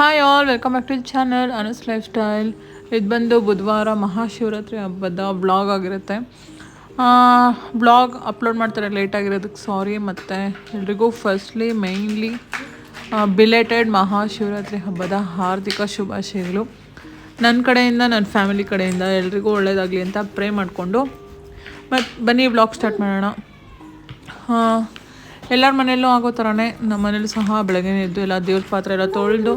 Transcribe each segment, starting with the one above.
Hi all welcome back to channel anus lifestyle ಇದು ಬಂದು ಬುಧವಾರ ಮಹಾಶಿವರಾತ್ರಿ ಹಬ್ಬದ ಬ್ಲಾಗ್ ಆಗಿರುತ್ತೆ. ಬ್ಲಾಗ್ ಅಪ್ಲೋಡ್ ಮಾಡ್ತಾರೆ ಲೇಟ್ ಆಗಿರೋದಕ್ಕೆ ಸಾರಿ ಮತ್ತು ಎಲ್ರಿಗೂ ಫಸ್ಟ್ಲಿ ಮೈನ್ಲಿ ಬಿಲೇಟೆಡ್ ಮಹಾಶಿವರಾತ್ರಿ ಹಬ್ಬದ ಹಾರ್ದಿಕ ಶುಭಾಶಯಗಳು. ನನ್ನ ಕಡೆಯಿಂದ ನನ್ನ ಫ್ಯಾಮಿಲಿ ಕಡೆಯಿಂದ ಎಲ್ರಿಗೂ ಒಳ್ಳೆಯದಾಗಲಿ ಅಂತ ಪ್ರೇ ಮಾಡಿಕೊಂಡು. ಮತ್ತು ಬನ್ನಿ ಬ್ಲಾಗ್ ಸ್ಟಾರ್ಟ್ ಮಾಡೋಣ. ಎಲ್ಲರ ಮನೆಯಲ್ಲೂ ಆಗೋ ಥರನೇ ನಮ್ಮ ಮನೇಲೂ ಸಹ ಬೆಳಗ್ಗೆ ಎದ್ದು ಎಲ್ಲ ದೇವ್ರ ಪಾತ್ರೆ ಎಲ್ಲ ತೊಳೆದು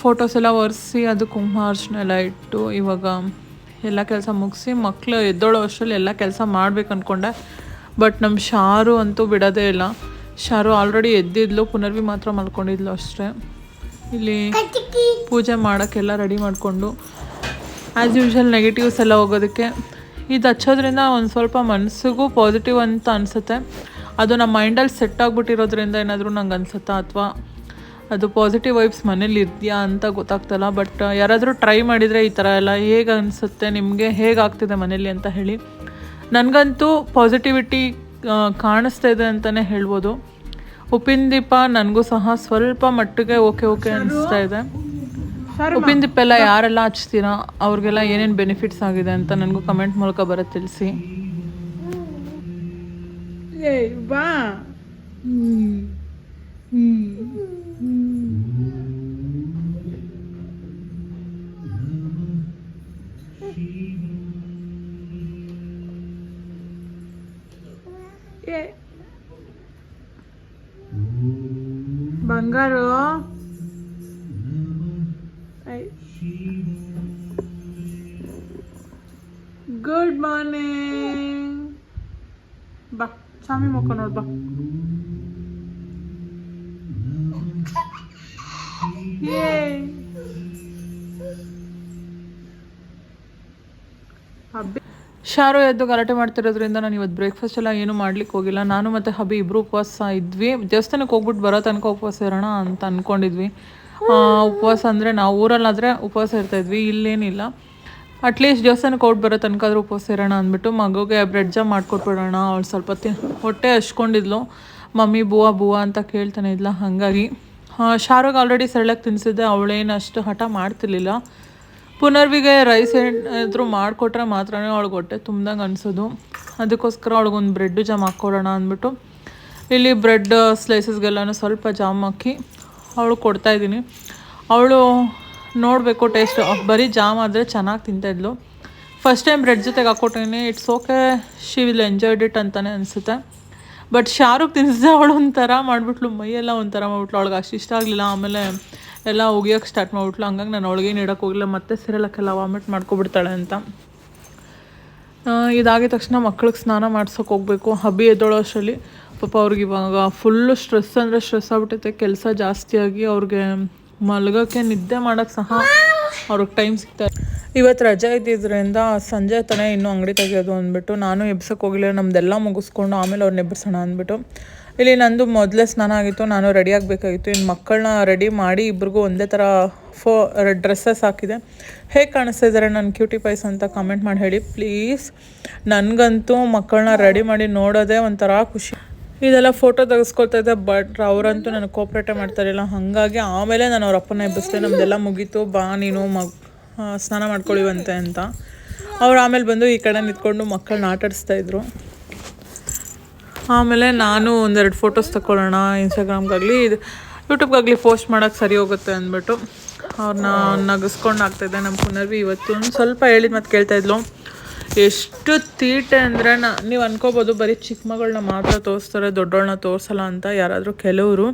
ಫೋಟೋಸ್ ಎಲ್ಲ ಒರೆಸಿ ಅದು ಕುಂಕುಮ ಅರ್ಶನ ಎಲ್ಲ ಇಟ್ಟು ಇವಾಗ ಎಲ್ಲ ಕೆಲಸ ಮುಗಿಸಿ ಮಕ್ಕಳು ಎದ್ದೋಳೋ ಅಷ್ಟರಲ್ಲಿ ಎಲ್ಲ ಕೆಲಸ ಮಾಡ್ಬೇಕು ಅಂದ್ಕೊಂಡೆ ಬಟ್ ನಮ್ಮ ಶಾರು ಅಂತೂ ಬಿಡೋದೇ ಇಲ್ಲ. ಶಾರು ಆಲ್ರೆಡಿ ಎದ್ದಿದ್ಲು ಪುನರ್ವಿ ಮಾತ್ರ ಮಲ್ಕೊಂಡಿದ್ಲು ಅಷ್ಟೇ. ಇಲ್ಲಿ ಪೂಜೆ ಮಾಡೋಕ್ಕೆಲ್ಲ ರೆಡಿ ಮಾಡಿಕೊಂಡು. ಆ್ಯಸ್ ಯೂಶ್ವಲ್ ನೆಗೆಟಿವ್ಸ್ ಎಲ್ಲ ಹೋಗೋದಕ್ಕೆ. ಇದು ಹಚ್ಚೋದ್ರಿಂದ ಒಂದು ಸ್ವಲ್ಪ ಮನಸ್ಸಿಗೂ ಪಾಸಿಟಿವ್ ಅಂತ ಅನಿಸುತ್ತೆ. ಅದು ನಮ್ಮ ಮೈಂಡಲ್ಲಿ ಸೆಟ್ ಆಗಿಬಿಟ್ಟಿರೋದ್ರಿಂದ ಏನಾದರೂ ನಂಗೆ ಅನಿಸುತ್ತಾ ಅಥವಾ? ಅದು ಪಾಸಿಟಿವ್ ವೈಬ್ಸ್ ಮನೇಲಿ ಇದೆಯಾ ಅಂತ ಗೊತ್ತಾಗ್ತಲ್ಲ ಬಟ್ ಯಾರಾದರೂ ಟ್ರೈ ಮಾಡಿದರೆ ಈ ಥರ ಎಲ್ಲ ಹೇಗೆ ಅನಿಸುತ್ತೆ ನಿಮಗೆ ಹೇಗಾಗ್ತಿದೆ ಮನೇಲಿ ಅಂತ ಹೇಳಿ. ನನಗಂತೂ ಪಾಸಿಟಿವಿಟಿ ಕಾಣಿಸ್ತಾ ಇದೆ ಅಂತಲೇ ಹೇಳ್ಬೋದು. ಉಪ್ಪಿನ ದೀಪ ನನಗೂ ಸಹ ಸ್ವಲ್ಪ ಮಟ್ಟಿಗೆ ಓಕೆ ಓಕೆ ಅನಿಸ್ತಾ ಇದೆ. ಉಪ್ಪಿನ ದೀಪ ಎಲ್ಲ ಯಾರೆಲ್ಲ ಹಚ್ತೀರಾ ಅವ್ರಿಗೆಲ್ಲ ಏನೇನು ಬೆನಿಫಿಟ್ಸ್ ಆಗಿದೆ ಅಂತ ನನಗೂ ಕಮೆಂಟ್ ಮೂಲಕ ಬರೋ ತಿಳಿಸಿ. ಹ್ಞೂ ಬಾ. బంగారు గుడ్ మార్నింగ్ బా స్వామి మొక్క నోడ్ బా ಶಾರು ಎದ್ದು ಗಲಾಟೆ ಮಾಡ್ತಿರೋದ್ರಿಂದ ನಾನು ಇವತ್ತು ಬ್ರೇಕ್ಫಾಸ್ಟ್ ಎಲ್ಲ ಏನು ಮಾಡ್ಲಿಕ್ಕೆ ಹೋಗಿಲ್ಲ. ನಾನು ಮತ್ತು ಹಬ್ಬಿ ಇಬ್ಬರು ಉಪವಾಸ ಇದ್ವಿ. ದೇವಸ್ಥಾನಕ್ಕೆ ಹೋಗ್ಬಿಟ್ಟು ಬರೋ ತನಕ ಉಪವಾಸ ಇರೋಣ ಅಂತ ಅಂದ್ಕೊಂಡಿದ್ವಿ ಉಪವಾಸ ಅಂದರೆ ನಾವು ಊರಲ್ಲಾದರೆ ಉಪವಾಸ ಇರ್ತಾಯಿದ್ವಿ ಇಲ್ಲೇನಿಲ್ಲ. ಅಟ್ಲೀಸ್ಟ್ ದೇವಸ್ಥಾನಕ್ಕೆ ಹೋಗಿ ಬರೋ ತನಕ ಆದರೂ ಉಪವಾಸ ಇರೋಣ ಅಂದ್ಬಿಟ್ಟು ಮಗುಗೆ ಬ್ರೆಡ್ ಜಾಮ್ ಮಾಡಿಕೊಟ್ಬಿಡೋಣ. ಅವಳು ಸ್ವಲ್ಪ ತಿ, ಹೊಟ್ಟೆ ಹಚ್ಕೊಂಡಿದ್ಲು ಮಮ್ಮಿ ಬುವಾ, ಬೂವಾ ಅಂತ ಕೇಳ್ತಾನೆ ಇದ್ಲ. ಹಾಗಾಗಿ ಶಾರೋಗ್ ಆಲ್ರೆಡಿ ಸರಳಾಗಿ ತಿನ್ನಿಸಿದ್ದೆ ಅವಳೇನು ಅಷ್ಟು ಹಠ ಮಾಡ್ತಿರ್ಲಿಲ್ಲ. ಪುನರ್ವಿಗೆ ರೈಸ್ ಏನಾದರೂ ಮಾಡಿಕೊಟ್ರೆ ಮಾತ್ರನೇ ಅವಳಿಗೆ ಹೊಟ್ಟೆ ತುಂಬ್ದಂಗೆ ಅನಿಸೋದು. ಅದಕ್ಕೋಸ್ಕರ ಅವಳಿಗೊಂದು ಬ್ರೆಡ್ ಜಾಮ್ ಹಾಕ್ಕೊಡೋಣ ಅಂದ್ಬಿಟ್ಟು ಇಲ್ಲಿ ಬ್ರೆಡ್ ಸ್ಲೈಸಸ್ಗೆಲ್ಲನೂ ಸ್ವಲ್ಪ ಜಾಮ್ ಹಾಕಿ ಅವಳು ಕೊಡ್ತಾಯಿದ್ದೀನಿ ಅವಳು ನೋಡಬೇಕು ಟೇಸ್ಟ್ ಬರೀ ಜಾಮ್ ಆದರೆ ಚೆನ್ನಾಗಿ ತಿಂತಾಯಿದ್ಲು ಫಸ್ಟ್ ಟೈಮ್ ಬ್ರೆಡ್ ಜೊತೆಗೆ ಹಾಕ್ಕೊಟ್ಟಿನಿ it's okay she will enjoyed it ಅಂತಲೇ ಅನಿಸುತ್ತೆ. ಬಟ್ ಶಾರುಖ್ ತಿನ್ಸಿದ್ರೆ ಅವಳು ಒಂಥರ ಮಾಡಿಬಿಟ್ಲು ಮೈಯೆಲ್ಲ ಒಂಥರ ಮಾಡ್ಬಿಟ್ಲು. ಅವಳಿಗೆ ಅಷ್ಟು ಇಷ್ಟ ಆಗಲಿಲ್ಲ. ಆಮೇಲೆ ಎಲ್ಲ ಒಗಿಯೋಕ್ಕೆ ಸ್ಟಾರ್ಟ್ ಮಾಡಿಬಿಟ್ಲು. ಹಂಗಾಗಿ ನಾನು ಅವಳಿಗೇನು ಇಡೋಕೆ ಹೋಗಿಲ್ಲ ಮತ್ತೆ ಸಿರಲಕ್ಕೆಲ್ಲ ವಾಮಿಟ್ ಮಾಡ್ಕೊಬಿಡ್ತಾಳೆ ಅಂತ. ಇದಾಗಿದ ತಕ್ಷಣ ಮಕ್ಳಿಗೆ ಸ್ನಾನ ಮಾಡ್ಸೋಕೆ ಹೋಗಬೇಕು. ಹಬ್ಬಿ ಎದ್ದೋಳೋ ಅಷ್ಟರಲ್ಲಿ. ಪಾಪ ಅವ್ರಿಗೆ ಇವಾಗ ಫುಲ್ಲು ಸ್ಟ್ರೆಸ್ ಅಂದರೆ ಸ್ಟ್ರೆಸ್ ಆಗ್ಬಿಟ್ಟೈತೆ ಕೆಲಸ ಜಾಸ್ತಿಯಾಗಿ ಅವ್ರಿಗೆ ಮಲಗೋಕ್ಕೆ ನಿದ್ದೆ ಮಾಡೋಕ್ಕೆ ಸಹ ಅವ್ರಿಗೆ ಟೈಮ್ ಸಿಗ್ತಾರೆ ಇವತ್ತು ರಜೆ ಇದ್ದಿದ್ದರಿಂದ ಸಂಜೆ ತಾನೇ ಇನ್ನೂ ಅಂಗಡಿ ತೆಗೆಯೋದು ಅಂದ್ಬಿಟ್ಟು ನಾನು ಎಬ್ಸಕ್ಕೆ ಹೋಗಿಲ್ಲ ನಮ್ಮದೆಲ್ಲ ಮುಗಿಸ್ಕೊಂಡು ಆಮೇಲೆ ಅವ್ರನ್ನ ಎಬ್ಬಿಸೋಣ ಅಂದ್ಬಿಟ್ಟು. ಇಲ್ಲಿ ನಂದು ಮೊದಲೇ ಸ್ನಾನ ಆಗಿತ್ತು, ನಾನು ರೆಡಿ ಆಗಬೇಕಾಗಿತ್ತು. ಇನ್ನು ಮಕ್ಕಳನ್ನ ರೆಡಿ ಮಾಡಿ ಇಬ್ರಿಗೂ ಒಂದೇ ಥರ ಫೋ, ಡ್ರೆಸ್ಸಸ್ ಹಾಕಿದೆ. ಹೇಗೆ ಕಾಣಿಸ್ತಾ ಇದ್ದಾರೆ ನನ್ನ ಕ್ಯೂಟಿ ಪೈಸ್ ಅಂತ ಕಮೆಂಟ್ ಮಾಡಿ ಹೇಳಿ ಪ್ಲೀಸ್ ನನಗಂತೂ ಮಕ್ಕಳನ್ನ ರೆಡಿ ಮಾಡಿ ನೋಡೋದೇ ಒಂಥರ ಖುಷಿ. ಇದೆಲ್ಲ ಫೋಟೋ ತೆಗೆಸ್ಕೊಳ್ತಾ ಇದ್ದೆ ಬಟ್ ಅವರಂತೂ ನನಗೆ ಕೋಪ್ರೇಟೇ ಮಾಡ್ತಾರಿಲ್ಲ ಹಾಗಾಗಿ ಆಮೇಲೆ ನಾನು ಅವ್ರ ಅಪ್ಪನ ಎಬ್ಬಿಸ್ದೆ ನಮ್ಮದೆಲ್ಲ ಮುಗೀತು. ಬಾ ನೀನು, ಮಗ್ ಸ್ನಾನ ಮಾಡ್ಕೊಳ್ಳಿವಂತೆ ಅಂತ. ಅವ್ರು ಆಮೇಲೆ ಬಂದು ಈ ಕಡೆ ನಿಂತ್ಕೊಂಡು ಮಕ್ಕಳನ್ನ ಆಟಾಡಿಸ್ತಾ ಇದ್ರು. ಆಮೇಲೆ ನಾನು ಒಂದೆರಡು ಫೋಟೋಸ್ ತಗೊಳ್ಳೋಣ ಇನ್ಸ್ಟಾಗ್ರಾಮ್ಗಾಗಲಿ ಇದು ಯೂಟ್ಯೂಬ್ಗಾಗಲಿ ಪೋಸ್ಟ್ ಮಾಡೋಕ್ಕೆ ಸರಿ ಹೋಗುತ್ತೆ ಅಂದ್ಬಿಟ್ಟು ಅವ್ರನ್ನ ನಗಿಸ್ಕೊಂಡು ಆಗ್ತಾಯಿದ್ದೆ ನಮ್ಮ ಪುನರ್ವಿ ಇವತ್ತು. ಸ್ವಲ್ಪ ಹೇಳಿದ ಮತ್ತು ಕೇಳ್ತಾಯಿದ್ಲು ಎಷ್ಟು ತೀಟೆ ಅಂದರೆ ನಾ, ನೀವು ಅನ್ಕೋಬೋದು ಬರೀ ಚಿಕ್ಕ ಮಗಳನ್ನ ಮಾತ್ರ ತೋರಿಸ್ತಾರೆ ದೊಡ್ಡವಳನ್ನ ತೋರಿಸಲ್ಲ ಅಂತ ಯಾರಾದರೂ ಕೆಲವರು.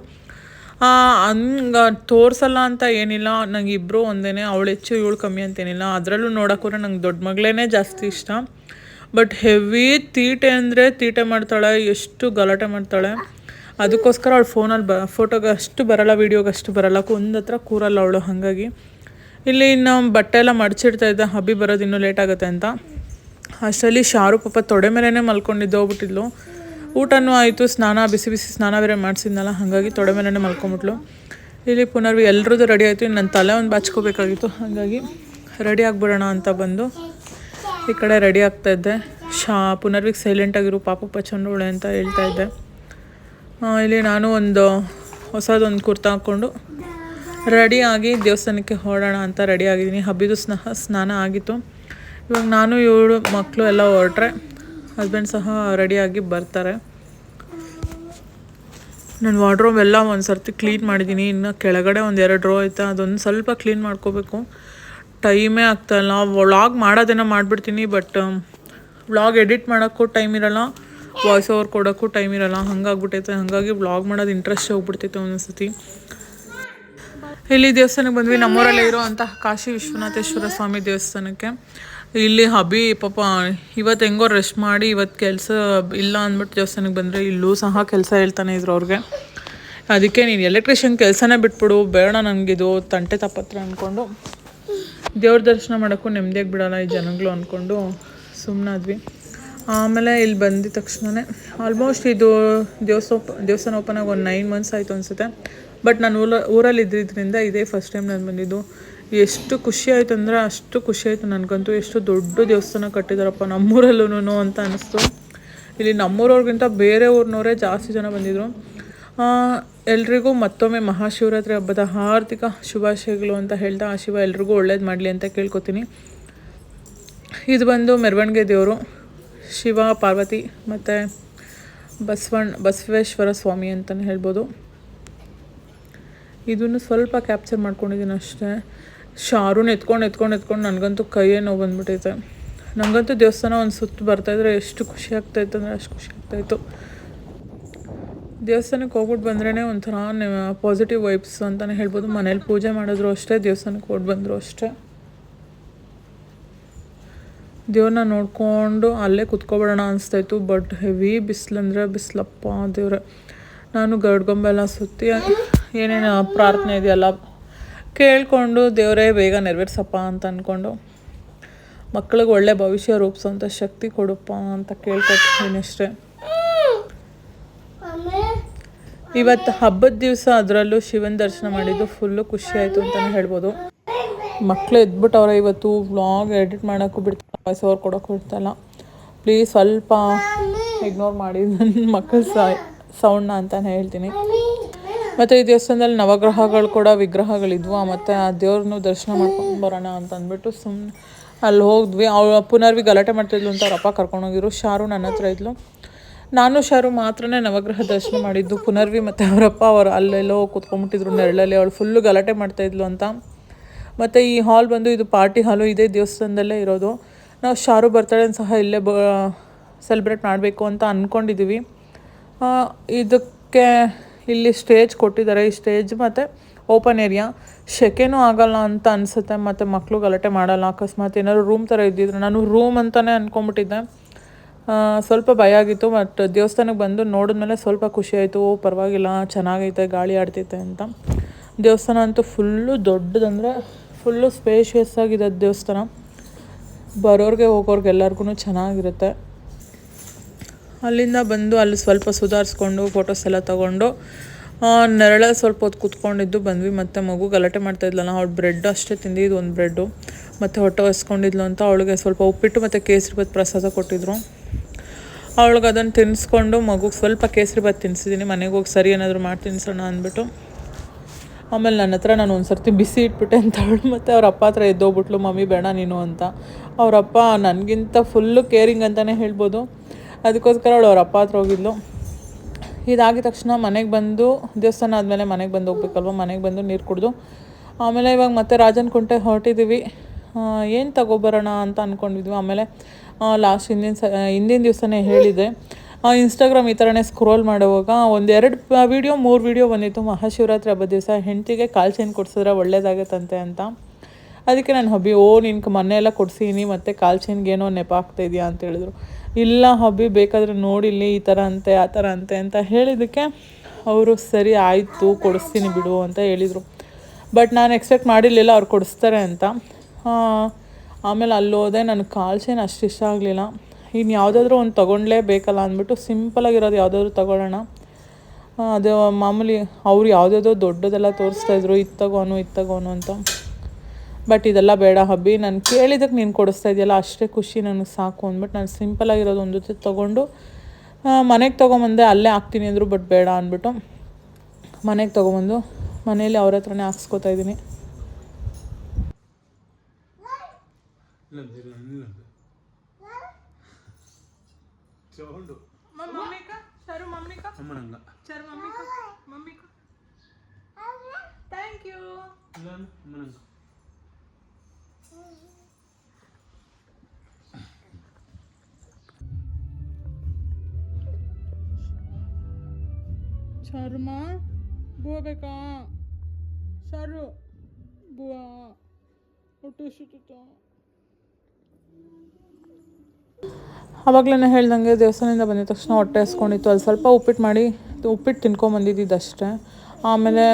ಹಂಗೆ ತೋರಿಸಲ್ಲ ಅಂತ ಏನಿಲ್ಲ. ನಂಗೆ ಇಬ್ಬರು ಒಂದೇ ಅವಳು ಹೆಚ್ಚು ಇವಳು ಕಮ್ಮಿ ಅಂತೇನಿಲ್ಲ ಅದರಲ್ಲೂ ನೋಡೋಕ್ಕೂ ನಂಗೆ ದೊಡ್ಡ ಮಗಳೇ ಜಾಸ್ತಿ ಇಷ್ಟ. ಬಟ್ ಹೆವಿ ತೀಟೆ ಅಂದರೆ ತೀಟೆ ಮಾಡ್ತಾಳೆ, ಎಷ್ಟು ಗಲಾಟೆ ಮಾಡ್ತಾಳೆ. ಅದಕ್ಕೋಸ್ಕರ ಅವಳು ಫೋನಲ್ಲಿ ಬ, ಫೋಟೋಗೆ ಅಷ್ಟು ಬರಲ್ಲ, ವೀಡಿಯೋಗೆ ಅಷ್ಟು ಬರಲ್ಲ. ಒಂದು ಹತ್ರ ಕೂರಲ್ಲ ಅವಳು ಹಾಗಾಗಿ. ಇಲ್ಲಿ ಇನ್ನು ಬಟ್ಟೆ ಎಲ್ಲ ಮಡಚಿಡ್ತಾ ಇದ್ದ. ಹಬ್ಬಿ ಬರೋದು ಇನ್ನೂ ಲೇಟ್ ಆಗುತ್ತೆ ಅಂತ. ಅಷ್ಟರಲ್ಲಿ ಶಾರು ಪಾಪ ತೊಡೆ ಮೇಲೇ ಮಲ್ಕೊಂಡಿದ್ದು ಹೋಗ್ಬಿಟ್ಟಿದ್ಲು. ಊಟನೂ ಆಯಿತು, ಸ್ನಾನ, ಬಿಸಿ ಬಿಸಿ ಸ್ನಾನ ಬೇರೆ ಮಾಡಿಸಿದ್ನಲ್ಲ, ಹಾಗಾಗಿ ತೊಡೆ ಮೇಲೇ ಮಲ್ಕೊಂಬಿಟ್ಲು. ಇಲ್ಲಿ ಪುನರ್ವಿ ಎಲ್ರದ್ದು ರೆಡಿ ಆಯಿತು ನನ್ನ ತಲೆ ಒಂದು ಬಾಚ್ಕೋಬೇಕಾಗಿತ್ತು, ಹಾಗಾಗಿ ರೆಡಿ ಆಗಿಬಿಡೋಣ ಅಂತ ಬಂದು ಈ ಕಡೆ ರೆಡಿ ಆಗ್ತಾ ಇದ್ದೆ. ಶಾ, ಪುನರ್ವಿಗೆ ಸೈಲೆಂಟಾಗಿರು ಪಾಪ ಪಚಂಡೋಳೆ ಅಂತ ಹೇಳ್ತಾ ಇದ್ದೆ. ಇಲ್ಲಿ ನಾನು ಒಂದು ಹೊಸದೊಂದು ಕುರ್ತಾ ಹಾಕ್ಕೊಂಡು ರೆಡಿ ಆಗಿ ದೇವಸ್ಥಾನಕ್ಕೆ ಹೊರಡೋಣ ಅಂತ ರೆಡಿ ಆಗಿದ್ದೀನಿ. ಹಬ್ಬಿದು ಸ್ನಾನ ಸ್ನಾನ ಆಗಿತ್ತು. ಇವಾಗ ನಾನು ಇವಳು ಮಕ್ಕಳು ಎಲ್ಲ ಹೊರಟ್ರೆ ಹಸ್ಬೆಂಡ್ ಸಹ ರೆಡಿಯಾಗಿ ಬರ್ತಾರೆ. ನಾನು ವಾರ್ಡ್ರೋಬ್ ಎಲ್ಲ ಒಂದು ಸರ್ತಿ ಕ್ಲೀನ್ ಮಾಡಿದ್ದೀನಿ ಇನ್ನು ಕೆಳಗಡೆ ಒಂದು ಎರಡು ರೋ ಐತೆ. ಅದೊಂದು ಸ್ವಲ್ಪ ಕ್ಲೀನ್ ಮಾಡ್ಕೋಬೇಕು. ಟೈಮೇ ಆಗ್ತಾಯಿಲ್ಲ ವ್ಲಾಗ್ ಮಾಡೋದೇನೋ ಮಾಡಿಬಿಡ್ತೀನಿ ಬಟ್ ವ್ಲಾಗ್ ಎಡಿಟ್ ಮಾಡೋಕ್ಕೂ ಟೈಮ್ ಇರೋಲ್ಲ. ವಾಯ್ಸ್ ಓವರ್ ಕೊಡೋಕ್ಕೂ ಟೈಮ್ ಇರೋಲ್ಲ. ಹಂಗಾಗ್ಬಿಟ್ಟೈತೆ. ಹಾಗಾಗಿ ವ್ಲಾಗ್ ಮಾಡೋದು ಇಂಟ್ರೆಸ್ಟ್ ಹೋಗ್ಬಿಡ್ತೈತೆ ಒಂದೊಂದ್ಸತಿ ಇಲ್ಲಿ ದೇವಸ್ಥಾನಕ್ಕೆ ಬಂದ್ವಿ. ನಮ್ಮೂರಲ್ಲೇ ಇರುವಂತಹ ಕಾಶಿ ವಿಶ್ವನಾಥೇಶ್ವರ ಸ್ವಾಮಿ ದೇವಸ್ಥಾನಕ್ಕೆ. ಇಲ್ಲಿ ಹಬಿ ಪಾಪ ಇವತ್ತು ಹೆಂಗೋ ರೆಸ್ಟ್ ಮಾಡಿ ಇವತ್ತು ಕೆಲಸ ಇಲ್ಲ ಅಂದ್ಬಿಟ್ಟು ದೇವಸ್ಥಾನಕ್ಕೆ ಬಂದರೆ ಇಲ್ಲೂ ಸಹ ಕೆಲಸ ಹೇಳ್ತಾನೆ ಇದ್ರು ಅವ್ರಿಗೆ. ಅದಕ್ಕೆ ನೀನು ಎಲೆಕ್ಟ್ರಿಷಿಯನ್ ಕೆಲಸನೇ ಬಿಟ್ಬಿಡು, ಬೇಡ ನನಗಿದು, ತಂಟೆ ತಪ್ಪತ್ರ ಅಂದ್ಕೊಂಡು ದೇವ್ರ ದರ್ಶನ ಮಾಡೋಕ್ಕೂ ನೆಮ್ಮದಿಯಾಗಿ ಬಿಡೋಲ್ಲ ಈ ಜನಗಳು ಅಂದ್ಕೊಂಡು ಸುಮ್ಮನಾದ್ವಿ ಆಮೇಲೆ ಇಲ್ಲಿ ಬಂದಿದ ತಕ್ಷಣವೇ ಆಲ್ಮೋಸ್ಟ್ ಇದು ದೇವಸ್ಥಾನ ದೇವಸ್ಥಾನ ಓಪನ್ ಆಗಿ ಒಂದು ನೈನ್ ಮಂತ್ಸ್ ಆಯಿತು ಅನಿಸುತ್ತೆ. ಬಟ್ ನಾನು ಊರ ಊರಲ್ಲಿ ಇದ್ದಿದ್ದರಿಂದ ಇದೇ ಫಸ್ಟ್ ಟೈಮ್ ನಾನು ಬಂದಿದ್ದು. ಎಷ್ಟು ಖುಷಿ ಆಯಿತು ಅಂದರೆ ಅಷ್ಟು ಖುಷಿ ಆಯಿತು ನನಗಂತೂ. ಎಷ್ಟು ದೊಡ್ಡ ದೇವಸ್ಥಾನ ಕಟ್ಟಿದಾರಪ್ಪ ನಮ್ಮೂರಲ್ಲೂ ಅಂತ ಅನ್ನಿಸ್ತು ಇಲ್ಲಿ ನಮ್ಮೂರವ್ರಿಗಿಂತ ಬೇರೆ ಊರಿನವರೇ ಜಾಸ್ತಿ ಜನ ಬಂದಿದ್ರು. ಎಲ್ರಿಗೂ ಮತ್ತೊಮ್ಮೆ ಮಹಾಶಿವರಾತ್ರಿ ಹಬ್ಬದ ಹಾರ್ದಿಕ ಶುಭಾಶಯಗಳು ಅಂತ ಹೇಳ್ತಾ, ಆ ಶಿವ ಎಲ್ರಿಗೂ ಒಳ್ಳೇದು ಮಾಡಲಿ ಅಂತ ಕೇಳ್ಕೊತೀನಿ. ಇದು ಬಂದು ಮೆರವಣಿಗೆ ದೇವರು, ಶಿವ, ಪಾರ್ವತಿ ಮತ್ತು ಬಸವಣ್ಣ, ಬಸವೇಶ್ವರ ಸ್ವಾಮಿ ಅಂತಲೇ ಹೇಳ್ಬೋದು. ಇದನ್ನು ಸ್ವಲ್ಪ ಕ್ಯಾಪ್ಚರ್ ಮಾಡ್ಕೊಂಡಿದ್ದೀನಿ ಅಷ್ಟೇ. ಶಾರುನ ಎತ್ಕೊಂಡು ಎತ್ಕೊಂಡು ಎತ್ಕೊಂಡು ನನಗಂತೂ ಕೈಯೇ ನೋವು ಬಂದ್ಬಿಟ್ಟೈತೆ ನನಗಂತೂ ದೇವಸ್ಥಾನ ಒಂದು ಸುತ್ತು ಬರ್ತಾಯಿದ್ರೆ ಎಷ್ಟು ಖುಷಿ ಆಗ್ತಾಯಿತ್ತು ಅಂದರೆ ಅಷ್ಟು ಖುಷಿ ಆಗ್ತಾಯಿತ್ತು. ದೇವಸ್ಥಾನಕ್ಕೆ ಹೋಗ್ಬಿಟ್ಟು ಬಂದ್ರೇ ಒಂಥರ ಪಾಸಿಟಿವ್ ವೈಬ್ಸ್ ಅಂತಲೇ ಹೇಳ್ಬೋದು. ಮನೇಲಿ ಪೂಜೆ ಮಾಡಿದ್ರು ಅಷ್ಟೇ ದೇವಸ್ಥಾನಕ್ಕೆ ಹೋಗಿ ಬಂದರು ಅಷ್ಟೇ. ದೇವ್ರನ್ನ ನೋಡಿಕೊಂಡು ಅಲ್ಲೇ ಕುತ್ಕೊಬಿಡೋಣ ಅನಿಸ್ತಾಯಿತ್ತು. ಬಟ್ ಹೆವಿ ಬಿಸಿಲಂದ್ರೆ ಬಿಸಿಲಪ್ಪ ದೇವ್ರೆ. ನಾನು ಗರ್ಡ್ಗೊಂಬೆಲ್ಲ ಸುತ್ತಿ ಏನೇನು ಪ್ರಾರ್ಥನೆ ಇದೆಯಲ್ಲ ಕೇಳಿಕೊಂಡು ದೇವರೇ ಬೇಗ ನೆರವೇರ್ಸಪ್ಪ ಅಂತ ಅಂದ್ಕೊಂಡು ಮಕ್ಳಿಗೆ ಒಳ್ಳೆ ಭವಿಷ್ಯ ರೂಪಿಸೋಂಥ ಶಕ್ತಿ ಕೊಡಪ್ಪ ಅಂತ ಕೇಳ್ಕೊತೀನಿ ಅಷ್ಟೇ. ಇವತ್ತು ಹಬ್ಬದ ದಿವಸ ಅದರಲ್ಲೂ ಶಿವನ ದರ್ಶನ ಮಾಡಿದ್ದು ಫುಲ್ಲು ಖುಷಿ ಆಯಿತು ಅಂತಲೇ ಹೇಳ್ಬೋದು ಮಕ್ಕಳು ಎದ್ಬಿಟ್ಟವ್ರೆ ಇವತ್ತು ವ್ಲಾಗ್ ಎಡಿಟ್ ಮಾಡೋಕ್ಕೂ ಬಿಡ್ತಾರೆ ವಾಯ್ಸ್ ಓವರ್ ಕೊಡೋಕ್ಕೂ ಬಿಡ್ತಾಯಿಲ್ಲ ಪ್ಲೀಸ್ ಸ್ವಲ್ಪ ಇಗ್ನೋರ್ ಮಾಡಿ ನನ್ನ ಮಕ್ಕಳ ಸೌಂಡ್ನ ಅಂತಲೇ ಹೇಳ್ತೀನಿ. ಮತ್ತು ಈ ದೇವಸ್ಥಾನದಲ್ಲಿ ನವಗ್ರಹಗಳು ಕೂಡ ವಿಗ್ರಹಗಳಿದ್ವು. ಮತ್ತು ಆ ದೇವ್ರನ್ನೂ ದರ್ಶನ ಮಾಡ್ಕೊಂಡು ಬರೋಣ ಅಂತ ಅಂದ್ಬಿಟ್ಟು ಸುಮ್ಮನೆ ಅಲ್ಲಿ ಹೋಗಿದ್ವಿ ಅವ್ರು ಪುನರ್ವಿ ಗಲಾಟೆ ಮಾಡ್ತಿದ್ಲು ಅಂತ ಅವ್ರ ಅಪ್ಪ ಕರ್ಕೊಂಡೋಗಿರು ಶಾರು ನನ್ನ ಹತ್ರ ಇದ್ಲು. ನಾನು ಶಾರು ಮಾತ್ರನೇ ನವಗ್ರಹ ದರ್ಶನ ಮಾಡಿದ್ದು. ಪುನರ್ವಿ ಮತ್ತು ಅವರಪ್ಪ ಅವರು ಅಲ್ಲೆಲ್ಲೋ ಕೂತ್ಕೊಂಡ್ಬಿಟ್ಟಿದ್ರು ನೆರಳಲ್ಲಿ. ಅವಳು ಫುಲ್ಲು ಗಲಾಟೆ ಮಾಡ್ತಾಯಿದ್ಲು ಅಂತ. ಮತ್ತು ಈ ಹಾಲ್ ಬಂದು ಇದು ಪಾರ್ಟಿ ಹಾಲು ಇದೇ ದೇವಸ್ಥಾನದಲ್ಲೇ ಇರೋದು. ನಾವು ಶಾರು ಬರ್ತಾಳೆ ಸಹ ಇಲ್ಲೇ ಬ ಸೆಲೆಬ್ರೇಟ್ ಮಾಡಬೇಕು ಅಂತ ಅಂದ್ಕೊಂಡಿದ್ದೀವಿ ಇದಕ್ಕೆ ಇಲ್ಲಿ ಸ್ಟೇಜ್ ಕೊಟ್ಟಿದ್ದಾರೆ. ಈ ಸ್ಟೇಜ್ ಮತ್ತು ಓಪನ್ ಏರಿಯಾ. ಶೆಕೆನೂ ಆಗಲ್ಲ ಅಂತ ಅನಿಸುತ್ತೆ. ಮತ್ತು ಮಕ್ಕಳು ಗಲಾಟೆ ಮಾಡಲ್ಲ. ಅಕಸ್ಮಾತ್ ಏನಾದ್ರು ರೂಮ್ ಥರ ಇದ್ದಿದ್ರು ನಾನು ರೂಮ್ ಅಂತಲೇ ಅಂದ್ಕೊಂಬಿಟ್ಟಿದ್ದೆ ಸ್ವಲ್ಪ ಭಯ ಆಗಿತ್ತು. ಬಟ್ ದೇವಸ್ಥಾನಕ್ಕೆ ಬಂದು ನೋಡಿದ್ಮೇಲೆ ಸ್ವಲ್ಪ ಖುಷಿ ಆಯಿತು. ಓ, ಪರವಾಗಿಲ್ಲ. ಚೆನ್ನಾಗೈತೆ. ಗಾಳಿ ಆಡ್ತೈತೆ ಅಂತ. ದೇವಸ್ಥಾನ ಅಂತೂ ಫುಲ್ಲು ದೊಡ್ಡದಂದರೆ ಫುಲ್ಲು ಸ್ಪೇಷಿಯಸ್ ಆಗಿದೆ ದೇವಸ್ಥಾನ. ಬರೋರಿಗೆ ಹೋಗೋರ್ಗೆ ಎಲ್ಲರಿಗೂ ಚೆನ್ನಾಗಿರುತ್ತೆ. ಅಲ್ಲಿಂದ ಬಂದು ಅಲ್ಲಿ ಸ್ವಲ್ಪ ಸುಧಾರಿಸ್ಕೊಂಡು ಫೋಟೋಸ್ ಎಲ್ಲ ತೊಗೊಂಡು ನೆರಳ ಸ್ವಲ್ಪ ಹೊತ್ತು ಕೂತ್ಕೊಂಡಿದ್ದು ಬಂದ್ವಿ. ಮತ್ತು ಮಗು ಗಲಾಟೆ ಮಾಡ್ತಾ ಇದ್ಲಲ್ಲ ಅವಳು ಬ್ರೆಡ್ ಅಷ್ಟೇ ತಿಂದಿದ್ದು, ಒಂದು ಬ್ರೆಡ್ಡು ಮತ್ತು ಹೊಟ್ಟೆ ಹೊಸ್ಕೊಂಡಿದ್ಲು ಅಂತ ಅವಳಿಗೆ ಸ್ವಲ್ಪ ಉಪ್ಪಿಟ್ಟು ಮತ್ತು ಕೇಸರಿಬಾತ್ ಪ್ರಸಾದ ಕೊಟ್ಟಿದ್ರು. ಅವಳಿಗೆ ಅದನ್ನು ತಿನ್ನಿಸ್ಕೊಂಡು ಮಗುಗೆ ಸ್ವಲ್ಪ ಕೇಸರಿಬಾತ್ ತಿನ್ನಿಸಿದ್ದೀನಿ ಮನೆಗೆ ಹೋಗಿ ಸರಿ ಏನಾದರೂ ಮಾಡಿ ತಿನ್ನಿಸೋಣ ಅಂದ್ಬಿಟ್ಟು. ಆಮೇಲೆ ನನ್ನ ಹತ್ರ ನಾನು ಒಂದು ಸರ್ತಿ ಬಿಸಿ ಇಟ್ಬಿಟ್ಟೆ ಅಂತ ಅವಳು. ಮತ್ತು ಅವ್ರ ಅಪ್ಪ ಹತ್ರ ಎದ್ದೋಗ್ಬಿಟ್ಲು, ಮಮ್ಮಿ, ಬೇಡ ನೀನು ಅಂತ. ಅವರಪ್ಪ ನನಗಿಂತ ಫುಲ್ಲು ಕೇರಿಂಗ್ ಅಂತಲೇ ಹೇಳ್ಬೋದು. ಅದಕ್ಕೋಸ್ಕರ ಅವಳು ಅವ್ರ ಅಪ್ಪ ಹತ್ರ ಹೋಗಿದ್ಲು. ಇದಾಗಿದ ತಕ್ಷಣ ಮನೆಗೆ ಬಂದು, ದೇವಸ್ಥಾನ ಆದಮೇಲೆ ಮನೆಗೆ ಬಂದು ಹೋಗ್ಬೇಕಲ್ವ? ಮನೆಗೆ ಬಂದು ನೀರು ಕುಡಿದು. ಆಮೇಲೆ ಇವಾಗ ಮತ್ತೆ ರಾಜನ ಕುಂಟೆ ಹೊರಟಿದ್ದೀವಿ ಏನು ತಗೊಬರೋಣ ಅಂತ ಅಂದ್ಕೊಂಡಿದ್ವಿ ಆಮೇಲೆ ಲಾಸ್ಟ್ ಹಿಂದಿನ ಸ, ಹಿಂದಿನ ದಿವಸನೇ ಹೇಳಿದೆ. ಇನ್ಸ್ಟಾಗ್ರಾಮ್ ಈ ಥರನೇ ಸ್ಕ್ರೋಲ್ ಮಾಡುವಾಗ ಒಂದೆರಡು ವೀಡಿಯೋ ಮೂರು ವೀಡಿಯೋ ಬಂದಿತ್ತು. ಮಹಾಶಿವರಾತ್ರಿ ಹಬ್ಬದ ದಿವಸ ಹೆಂಡತಿಗೆ ಕಾಲು ಚೈನ್ ಕೊಡ್ಸಿದ್ರೆ ಒಳ್ಳೇದಾಗತ್ತಂತೆ ಅಂತ. ಅದಕ್ಕೆ ನಾನು ಹಬ್ಬಿ, ಓ ನಿನ್ಗೆ ಮೊನ್ನೆ ಎಲ್ಲ ಕೊಡ್ಸೀನಿ, ಮತ್ತು ಕಾಲು ಚೈನ್ಗೆ ಏನೋ ನೆಪ ಆಗ್ತಾ ಇದೆಯಾ ಅಂತ ಹೇಳಿದ್ರು. ಇಲ್ಲ ಹಬ್ಬಿ ಬೇಕಾದರೆ ನೋಡಿಲ್ಲಿ ಈ ಥರ ಅಂತೆ, ಆ ಥರ ಅಂತೆ ಅಂತ ಹೇಳಿದ್ದಕ್ಕೆ ಅವರು ಸರಿ ಆಯಿತು, ಕೊಡಿಸ್ತೀನಿ ಬಿಡು ಅಂತ ಹೇಳಿದರು. ಬಟ್ ನಾನು ಎಕ್ಸ್ಪೆಕ್ಟ್ ಮಾಡಿರಲಿಲ್ಲ ಅವ್ರು ಕೊಡಿಸ್ತಾರೆ ಅಂತ. ಆಮೇಲೆ ಅಲ್ಲಿ ಹೋದೆ, ನನ್ನ ಕಾಲು ಅಷ್ಟು ಇಷ್ಟ ಆಗಲಿಲ್ಲ. ಇನ್ನು ಯಾವುದಾದ್ರೂ ಒಂದು ತೊಗೊಂಡ್ಲೇಬೇಕಲ್ಲ ಅಂದ್ಬಿಟ್ಟು ಸಿಂಪಲಾಗಿರೋದು ಯಾವುದಾದ್ರೂ ತೊಗೊಳ್ಳೋಣ. ಅದು ಮಾಮೂಲಿ ಅವ್ರು ಯಾವುದ್ಯಾವುದೋ ದೊಡ್ಡದೆಲ್ಲ ತೋರಿಸ್ತಾಯಿದ್ರು ಇದು ತಗೋನು ಇದು ತಗೋನು ಅಂತ. ಬಟ್ ಇದೆಲ್ಲ ಬೇಡ ಹಬ್ಬಿ, ನಾನು ಕೇಳಿದಕ್ಕೆ ನೀನು ಕೊಡಿಸ್ತಾ ಇದೆಯಲ್ಲ, ಅಷ್ಟೇ ಖುಷಿ ನನಗೆ ಸಾಕು ಅಂದ್ಬಿಟ್ಟು ನಾನು ಸಿಂಪಲಾಗಿರೋದು ಒಂದು ಜೊತೆ ತೊಗೊಂಡು ಮನೆಗೆ ತೊಗೊಂಬಂದೆ ಅಲ್ಲೇ ಹಾಕ್ತೀನಿ ಅಂದರು ಬಟ್ ಬೇಡ ಅಂದ್ಬಿಟ್ಟು ಮನೆಗೆ ತೊಗೊಂಬಂದು ಮನೇಲಿ ಅವ್ರ ಹತ್ರನೇ ಹಾಕ್ಸ್ಕೊತಾ ಇದ್ದೀನಿ. ಥ್ಯಾಂಕ್ ಇಲ್ಲ ಚರ್ಮ ಬೇಕಾ ಶರು ಬುವ ಒಟ್ಟು ಆವಾಗಲೇ ಹೇಳ್ದಂಗೆ ದೇವಸ್ಥಾನದಿಂದ ಬಂದಿದ ತಕ್ಷಣ ಹೊಟ್ಟೆ ಹಸ್ಕೊಂಡಿತ್ತು. ಅಲ್ಲಿ ಸ್ವಲ್ಪ ಉಪ್ಪಿಟ್ಟು ಮಾಡಿ, ಉಪ್ಪಿಟ್ಟು ತಿನ್ಕೊಂಬಂದಿದ್ದು ಅಷ್ಟೇ ಆಮೇಲೆ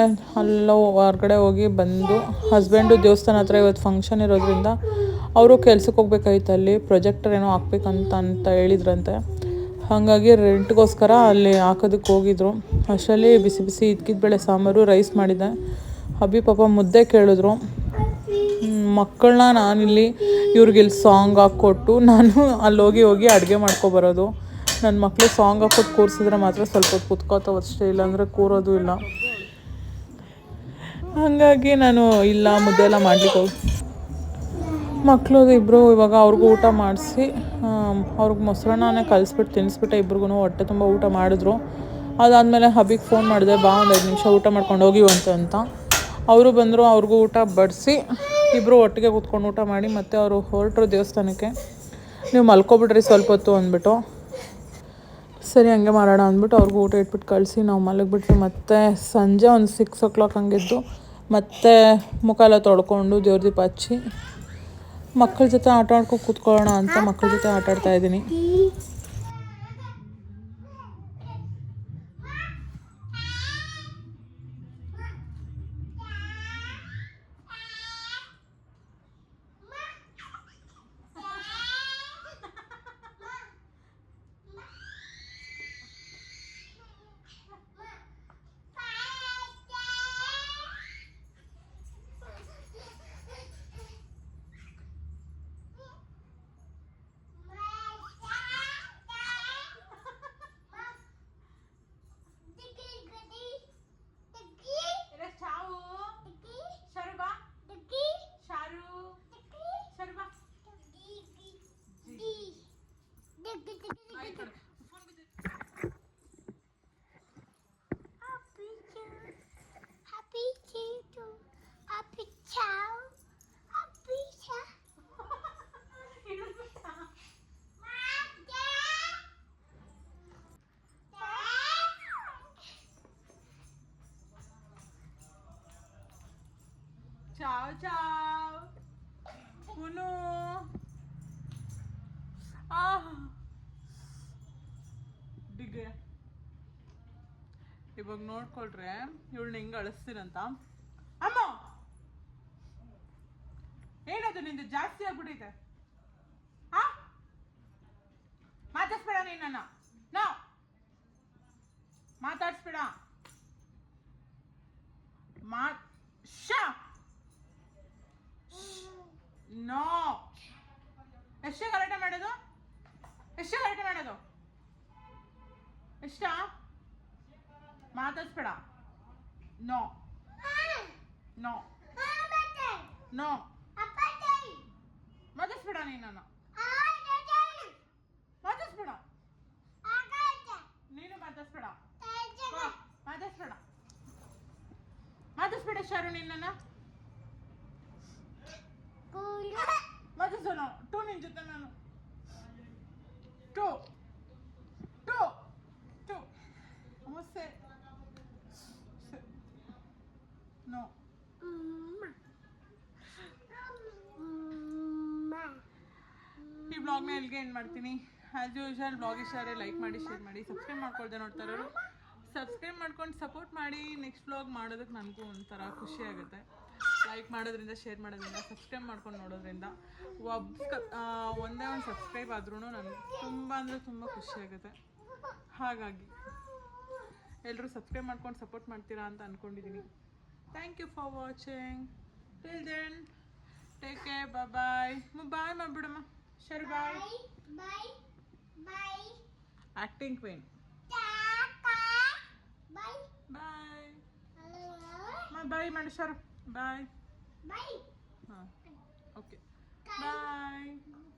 ಅಲ್ಲೋ ಹೊರಗಡೆ ಹೋಗಿ ಬಂದು, ಹಸ್ಬೆಂಡು ದೇವಸ್ಥಾನ ಹತ್ರ ಇವತ್ತು ಫಂಕ್ಷನ್ ಇರೋದ್ರಿಂದ, ಅವರು ಕೆಲ್ಸಕ್ಕೆ ಹೋಗ್ಬೇಕಾಗಿತ್ತು ಅಲ್ಲಿ. ಪ್ರೊಜೆಕ್ಟರ್ ಏನೋ ಹಾಕ್ಬೇಕಂತ ಅಂತ ಹೇಳಿದ್ರಂತೆ. ಹಾಗಾಗಿ ರೆಂಟ್ಗೋಸ್ಕರ ಅಲ್ಲಿ ಹಾಕೋದಕ್ಕೆ ಹೋಗಿದ್ರು. ಅಷ್ಟರಲ್ಲಿ ಬಿಸಿ ಬಿಸಿ ಇದ್ಕಿದ ಬೇಳೆ ಸಾಂಬಾರು ರೈಸ್ ಮಾಡಿದ್ದೆ. ಅಬ್ಬಿ ಪಾಪ ಮುದ್ದೆ ಕೇಳಿದ್ರು. ಮಕ್ಕಳನ್ನ ನಾನಿಲ್ಲಿ ಇವ್ರಿಗೆ ಇಲ್ಲಿ ಸಾಂಗ್ ಹಾಕ್ಕೊಟ್ಟು ನಾನು ಅಲ್ಲಿ ಹೋಗಿ ಹೋಗಿ ಅಡುಗೆ ಮಾಡ್ಕೊಬರೋದು. ನನ್ನ ಮಕ್ಕಳು ಸಾಂಗ್ ಹಾಕ್ಕೊಟ್ಟು ಕೂರಿಸಿದ್ರೆ ಮಾತ್ರ ಸ್ವಲ್ಪ ಹೊತ್ತು ಕುತ್ಕೋತಾವೆ ಅಷ್ಟೇ, ಇಲ್ಲಾಂದರೆ ಕೂರೋದು ಇಲ್ಲ. ಹಾಗಾಗಿ ನಾನು ಇಲ್ಲ ಮುದ್ದೆ ಎಲ್ಲ ಮಾಡಲಿಕ್ಕೆ ಹೋಗಿ ಮಕ್ಕಳು ಇಬ್ಬರು ಇವಾಗ ಅವ್ರಿಗೂ ಊಟ ಮಾಡಿಸಿ ಅವ್ರಿಗೆ ಮೊಸರನ್ನನೇ ಕಲಿಸ್ಬಿಟ್ಟು ತಿನ್ನಿಸ್ಬಿಟ್ಟೆ ಇಬ್ರಿಗೂ ಹೊಟ್ಟೆ ತುಂಬ ಊಟ ಮಾಡಿದ್ರು. ಅದಾದಮೇಲೆ ಹಬ್ಬಿಗೆ ಫೋನ್ ಮಾಡಿದೆ, ಬಾ ಒಂದು ಐದು ನಿಮಿಷ ಊಟ ಮಾಡ್ಕೊಂಡು ಹೋಗಿವಂತೆ ಅಂತ ಅವರು ಬಂದರು, ಅವ್ರಿಗೂ ಊಟ ಬಡಿಸಿ ಇಬ್ಬರು ಒಟ್ಟಿಗೆ ಕೂತ್ಕೊಂಡು ಊಟ ಮಾಡಿ, ಮತ್ತೆ ಅವರು ಹೊರಟರು ದೇವಸ್ಥಾನಕ್ಕೆ. ನೀವು ಮಲ್ಕೊಬಿಡ್ರಿ ಸ್ವಲ್ಪ ಹೊತ್ತು ಅಂದ್ಬಿಟ್ಟು. ಸರಿ, ಹಂಗೆ ಮಾಡೋಣ ಅಂದ್ಬಿಟ್ಟು ಅವ್ರಿಗೂ ಊಟ ಇಟ್ಬಿಟ್ಟು ಕಳಿಸಿ, ನಾವು ಮಲಗಿಬಿಟ್ವಿ. ಮತ್ತೆ ಸಂಜೆ ಒಂದು ಸಿಕ್ಸ್ ಓ ಕ್ಲಾಕ್ ಹಂಗಿದ್ದು, ಮತ್ತೆ ಮುಖ ಎಲ್ಲ ತೊಳ್ಕೊಂಡು ದೇವ್ರ ದೀಪ ಹಚ್ಚಿ ಮಕ್ಕಳ ಜೊತೆ ಆಟ ಆಡ್ಕೊಂಡು ಕೂತ್ಕೊಳ್ಳೋಣ ಅಂತ ಮಕ್ಕಳ ಜೊತೆ ಆಟ ಆಡ್ತಾ ಇದ್ದೀನಿ. ಇವಾಗ ನೋಡ್ಕೊಳ್ರೆ ಇವಳನ್ನ ಹಿಂಗೆ ಅಳಿಸ್ತೀರಂತ ಅಮ್ಮ! ಏನದು ನಿಂದು ಜಾಸ್ತಿ ಆಗ್ಬಿಟ್ಟಿದೆ. ಹಾ ಮಾತಾಡ್ಸ್ಬೇಡ ನೀನ ನಾ! ಮಾತಾಡ್ಸ್ಬೇಡ. ಮಾ ನೋ! ಎಷ್ಟೇ ಗಲಾಟೆ ಮಾಡೋದು? ಎಷ್ಟೇ ಗಲಾಟೆ ಮಾಡೋದು? ಎಷ್ಟ? ಮಾತಾಡ್ಸ್ಬೇಡ. ನೋ. ನೋ. ನೋ. ಮಾತಾಡ್ಸ್ಬೇಡ ನೀನು ಮಾತಾಡ್ಸ್ಬೇಡ. ನೀನು ಮಾತಾಡ್ಸ್ಬೇಡ. ಮಾತಾಡ್ಸ್ಬೇಡ. ಮಾತಾಡ್ಸ್ಬೇಡ ಶಾರು ನಿನ್ನ ಮಾತಾಡ್ಸೋಣ. ಟೂ ನಿನ್ ಜೊತೆ ನಾನು. ಟೂ ಟೂ ನಮಸ್ತೆ ನೋ ಈ ಬ್ಲಾಗ್ನ ಎಲ್ಲಿಗೆ ಏನು ಮಾಡ್ತೀನಿ. ಆ್ಯಸ್ ಯೂಶಲ್ ಬ್ಲಾಗ್ ಇಷ್ಟ ಆದರೆ ಲೈಕ್ ಮಾಡಿ ಶೇರ್ ಮಾಡಿ ಸಬ್ಸ್ಕ್ರೈಬ್ ಮಾಡ್ಕೊಳ್ದೆ ನೋಡ್ತಾ ಇರೋರು. ಸಬ್ಸ್ಕ್ರೈಬ್ ಮಾಡ್ಕೊಂಡು ಸಪೋರ್ಟ್ ಮಾಡಿ ನೆಕ್ಸ್ಟ್ ಬ್ಲಾಗ್ ಮಾಡೋದಕ್ಕೆ ನನಗೂ ಒಂಥರ ಖುಷಿ ಆಗುತ್ತೆ. ಲೈಕ್ ಮಾಡೋದ್ರಿಂದ ಶೇರ್ ಮಾಡೋದ್ರಿಂದ ಸಬ್ಸ್ಕ್ರೈಬ್ ಮಾಡ್ಕೊಂಡು ನೋಡೋದ್ರಿಂದ. ಒಬ್ಬ ಒಂದೇ ಒಂದು ಸಬ್ಸ್ಕ್ರೈಬ್ ಆದ್ರೂ ನನಗೆ ತುಂಬ ಅಂದರೆ ತುಂಬ ಖುಷಿ ಆಗುತ್ತೆ. ಹಾಗಾಗಿ ಎಲ್ಲರೂ ಸಬ್ಸ್ಕ್ರೈಬ್ ಮಾಡ್ಕೊಂಡು ಸಪೋರ್ಟ್ ಮಾಡ್ತೀರಾ ಅಂತ ಅಂದ್ಕೊಂಡಿದ್ದೀನಿ Thank you for watching. Till then, take care. Bye bye. Bye, my brother. Share bye. Bye. Bye. Acting queen. Bye. Bye. My bye, Manishar. Bye. Bye. Huh. Okay. Bye.